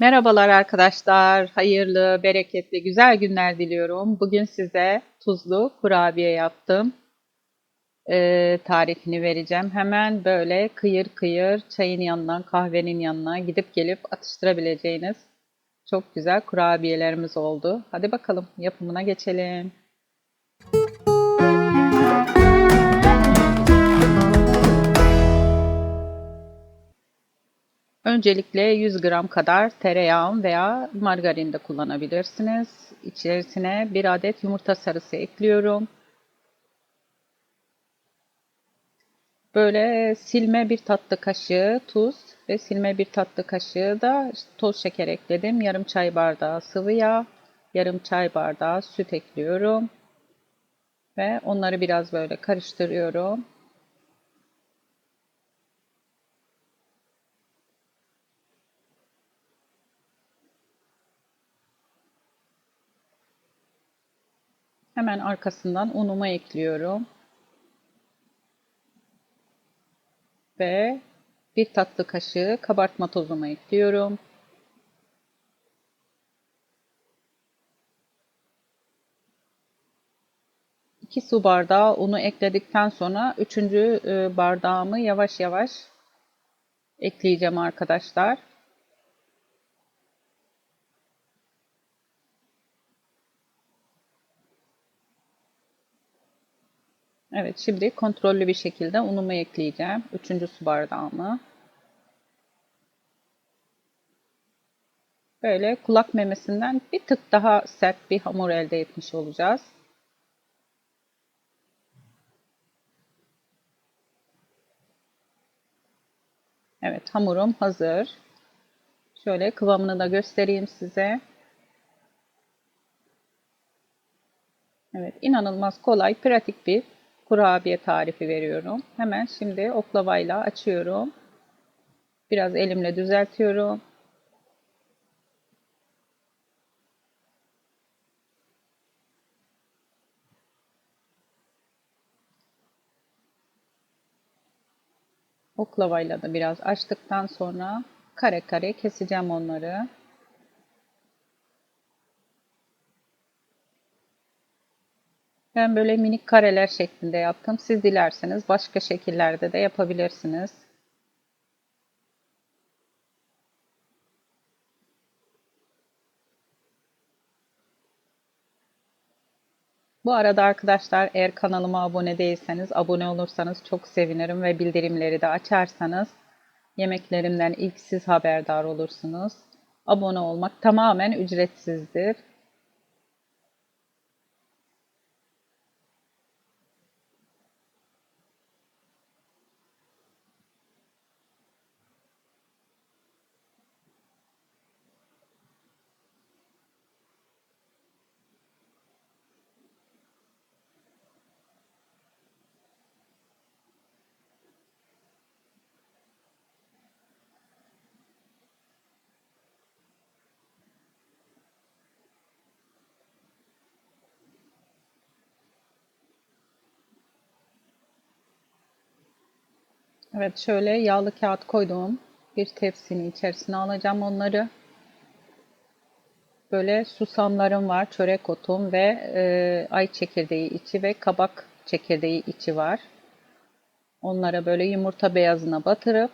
Merhabalar arkadaşlar. Hayırlı, bereketli, güzel günler diliyorum. Bugün size tuzlu kurabiye yaptım. Ee, tarifini vereceğim. Hemen böyle kıyır kıyır çayın yanına, kahvenin yanına gidip gelip atıştırabileceğiniz çok güzel kurabiyelerimiz oldu. Hadi bakalım yapımına geçelim. Öncelikle 100 gram kadar tereyağı veya margarin de kullanabilirsiniz. İçerisine bir adet yumurta sarısı ekliyorum. Böyle silme bir tatlı kaşığı tuz ve silme bir tatlı kaşığı da toz şeker ekledim. Yarım çay bardağı sıvı yağ, yarım çay bardağı süt ekliyorum. Ve onları biraz böyle karıştırıyorum. Hemen arkasından unumu ekliyorum. Ve bir tatlı kaşığı kabartma tozumu ekliyorum. İki su bardağı unu ekledikten sonra üçüncü e, bardağımı yavaş yavaş ekleyeceğim arkadaşlar. Evet şimdi kontrollü bir şekilde unumu ekleyeceğim. Üçüncü su bardağımı. Böyle kulak memesinden bir tık daha sert bir hamur elde etmiş olacağız. Evet hamurum hazır. Şöyle kıvamını da göstereyim size. Evet inanılmaz kolay, pratik bir kurabiye tarifi veriyorum. Hemen şimdi oklavayla açıyorum. Biraz elimle düzeltiyorum. Oklavayla da biraz açtıktan sonra kare kare keseceğim onları. Ben böyle minik kareler şeklinde yaptım. Siz dilerseniz başka şekillerde de yapabilirsiniz. Bu arada arkadaşlar eğer kanalıma abone değilseniz abone olursanız çok sevinirim ve bildirimleri de açarsanız yemeklerimden ilk siz haberdar olursunuz. Abone olmak tamamen ücretsizdir. Evet şöyle yağlı kağıt koyduğum bir tepsinin içerisine alacağım onları. Böyle susamlarım var, çörek otum ve e, ay çekirdeği içi ve kabak çekirdeği içi var. Onlara böyle yumurta beyazına batırıp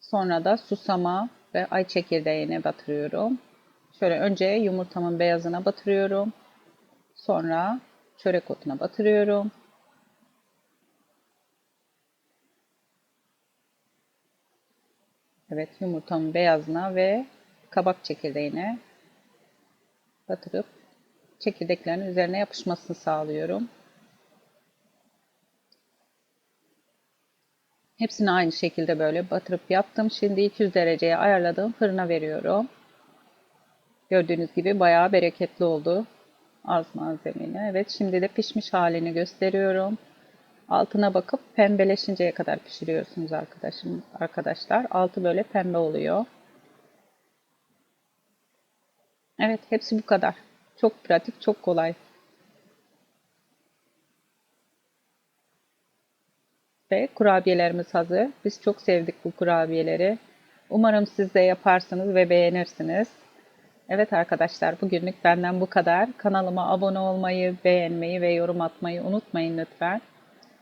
sonra da susama ve ay çekirdeğine batırıyorum. Şöyle önce yumurtamın beyazına batırıyorum. Sonra çörek otuna batırıyorum. Evet yumurtamın beyazına ve kabak çekirdeğine batırıp çekirdeklerin üzerine yapışmasını sağlıyorum. Hepsini aynı şekilde böyle batırıp yaptım. Şimdi 200 dereceye ayarladığım fırına veriyorum. Gördüğünüz gibi bayağı bereketli oldu. Az malzemeyle. Evet şimdi de pişmiş halini gösteriyorum. Altına bakıp pembeleşinceye kadar pişiriyorsunuz arkadaşım, arkadaşlar. Altı böyle pembe oluyor. Evet hepsi bu kadar. Çok pratik, çok kolay. Ve kurabiyelerimiz hazır. Biz çok sevdik bu kurabiyeleri. Umarım siz de yaparsınız ve beğenirsiniz. Evet arkadaşlar bugünlük benden bu kadar. Kanalıma abone olmayı, beğenmeyi ve yorum atmayı unutmayın lütfen.